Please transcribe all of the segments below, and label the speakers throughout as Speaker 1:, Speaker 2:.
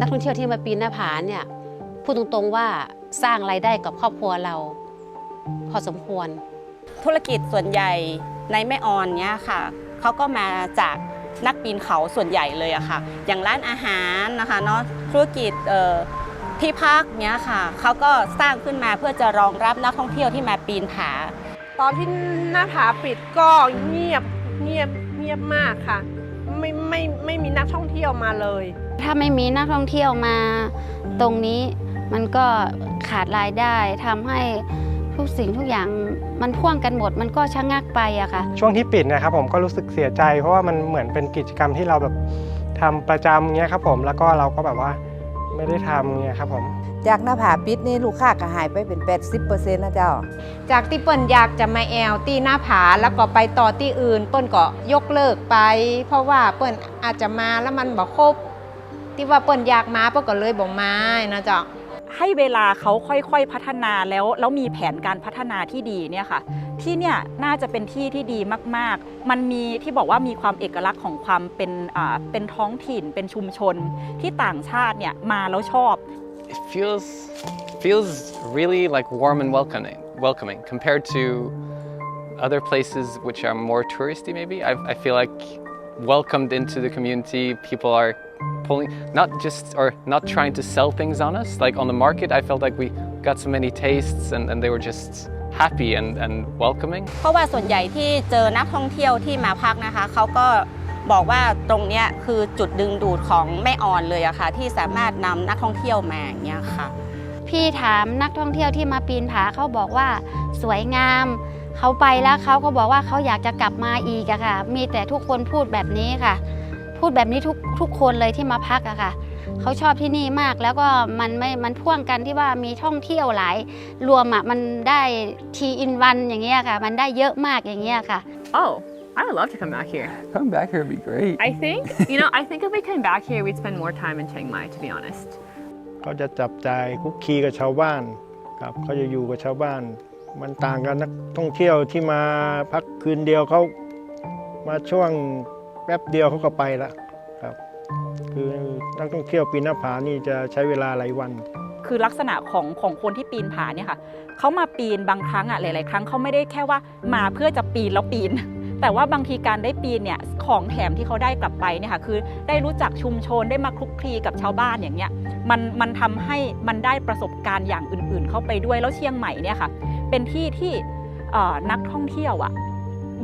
Speaker 1: นักท่องเที่ยวที่มาปีนหน้าผาเนี่ยพูดตรงๆว่าสร้างรายได้กับครอบครัวเรา พอสมควร
Speaker 2: ธุรกิจส่วนใหญ่ในแม่ออนเนี้ยค่ะเขาก็มาจากนักปีนเขาส่วนใหญ่เลยอะค่ะ อย่างร้านอาหารนะคะเนาะธุรกิจที่พักเนี้ยค่ะเขาก็สร้างขึ้นมาเพื่อจะรองรับนักท่องเที่ยวที่มาปีนผา
Speaker 3: ตอนที่หน้าผาปิดก็เงียบเงียบเงียบมากค่ะ ไม่ไม่ไม่มีนักท่องเที่ยวมาเลย
Speaker 4: ถ้าไม่มีนักท่องเที่ยวมาตรงนี้มันก็ขาดรายได้ทำให้ทุกสิ่งทุกอย่างมันพ่วงกันหมด มันก็ชะงักไปอะค่ะ
Speaker 5: ช่วงที่ปิดนะครับผมก็รู้สึกเสียใจ เพราะว่ามันเหมือนเป็นกิจกรรมที่เราแบบทำประจำเงี้ยครับผมแล้วก็เราก็แบบว่าไม่ได้ทำเงี้ยครับผม
Speaker 6: จากหน้าผาปิดนี่ลูกค้าก็หายไปเป็น 80%นะเจ้า
Speaker 7: จากที่เปิ้นอยากจะมาแอลตีหน้าผาแล้วก็ไปต่อที่อื่น เปิ้นก็ยกเลิกไป เพราะว่าเปิ้นอาจจะมาแล้วมันบ่ครบ ที่ว่าเปิ้นอยากมาเปิ้นก็เลยบ่มานะจ๊ะ
Speaker 8: ให้เวลาเขาค่อยๆพัฒนาแล้วแล้วมีแผนการพัฒนาที่ดีเนี่ยค่ะ ที่เนี่ยน่าจะเป็นที่ที่ดีมากๆ มันมีที่บอกว่ามีความเอกลักษณ์ของความเป็นอ่าเป็นท้องถิ่นเป็นชุมชนที่ต่างชาติเนี่ยมาแล้วชอบ
Speaker 9: it feels feels really like warm and welcoming welcoming compared to other places which are more touristy maybe I, I feel like welcomed into the community people are pulling not just or not trying to sell things on us like on the market I felt like we got so many tastes and, and they were just happy and, and welcoming
Speaker 2: เพราะว่าส่วนใหญ่ที่เจอนักท่องเที่ยวที่มาพักนะคะเขาก็บอกว่าตรงเนี้ยคือจุดดึงดูดของแม่ออนเลยอะค่ะ ที่สามารถนำนักท่องเที่ยวมาอย่างเงี้ยค่ะ
Speaker 4: พี่ถามนักท่องเที่ยวที่มาปีนผาเขาบอกว่าสวยงาม เขาไปแล้วเขาก็บอกว่าเขาอยากจะกลับมาอีกอะค่ะ มีแต่ทุกคนพูดแบบนี้ค่ะ พูดแบบนี้ทุกทุกคนเลยที่มาพักอะค่ะเขาชอบที่นี่มากแล้วก็มันไม่มันพ่วงกันที่ว่ามีท่องเที่ยวหลาย รวมอะมันได้ทีอินวันอย่างเงี้ยค่ะ มันได้เยอะมากอย่างเงี้ยค่ะ
Speaker 10: Oh, I would love to come back here.
Speaker 11: Coming back here would be great.
Speaker 10: I think, you know, I think if we came back here, we'd spend more time in Chiang Mai, to be honest.
Speaker 5: เขาจะจับจ่ายคุกคีกับชาวบ้านครับเขาจะอยู่กับชาวบ้าน มันต่างกันนักท่องเที่ยวที่มาพักคืนเดียวเขามาช่วงแป๊บเดียวเขาก็ไปละครับ คือนักท่องเที่ยวปีนหน้าผานี่จะใช้เวลาหลายวัน
Speaker 8: คือลักษณะของของคนที่ปีนผาเนี่ยค่ะเขามาปีนบางครั้งอะหลาย ๆ ครั้งเขาไม่ได้แค่ว่ามาเพื่อจะปีนแล้วปีน แต่ว่าบางทีการได้ปีนเนี่ยของแถมที่เขาได้กลับไปเนี่ยค่ะคือได้รู้จักชุมชนได้มาคลุกคลีกับชาวบ้านอย่างเงี้ยมันมันทำให้มันได้ประสบการณ์อย่างอื่น ๆ เข้าไปด้วยแล้วเชียงใหม่เนี่ยค่ะเป็นที่ที่นักท่องเที่ยวอะ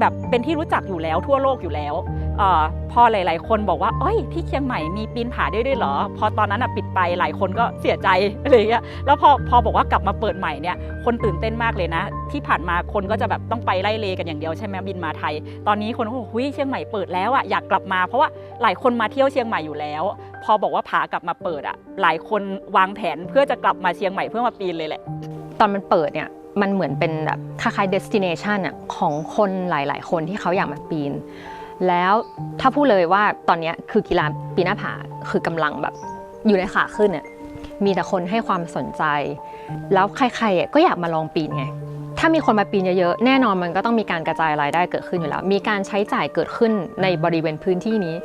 Speaker 8: แบบเป็นที่รู้จักอยู่แล้วทั่วโลกอยู่แล้ว ออพอหลาย ๆ คนบอกว่าเอ้ยที่เชียงใหม่มีปีนผาได้ด้วยเหรอ พอตอนนั้นอะปิดไปหลายคนก็เสียใจอะไรเงี้ยแล้วพอพอบอกว่ากลับมาเปิดใหม่เนี่ยคนตื่นเต้นมากเลยนะ ที่ผ่านมาคนก็จะแบบต้องไปไล่เลกันอย่างเดียวใช่ไหมบินมาไทย ตอนนี้คนก็บอกหุยเชียงใหม่เปิดแล้วอะอยากกลับมาเพราะว่าหลายคนมาเที่ยวเชียงใหม่อยู่แล้ว พอบอกว่าผากลับมาเปิดอะหลายคนวางแผนเพื่อจะกลับมาเชียงใหม่เพื่อมาปีนเลยแหละ
Speaker 12: ตอนมันเปิดเนี่ยมันเหมือนเป็นแบบคล้ายๆ destination อะของคนหลาย ๆ คนที่เขาอยากมาปีน แล้วถ้าพูดเลยว่าตอนนี้คือกีฬาปีหน้าผาคือกำลังแบบอยู่ในขาขึ้นเนี่ยมีแต่คนให้ความสนใจ แล้วใครๆก็อยากมาลองปีนไงถ้ามีคนมาปีนเยอะๆแน่นอนมันก็ต้องมีการกระจายรายได้เกิดขึ้นอยู่แล้ว มีการใช้จ่ายเกิดขึ้นในบริเวณพื้นที่นี้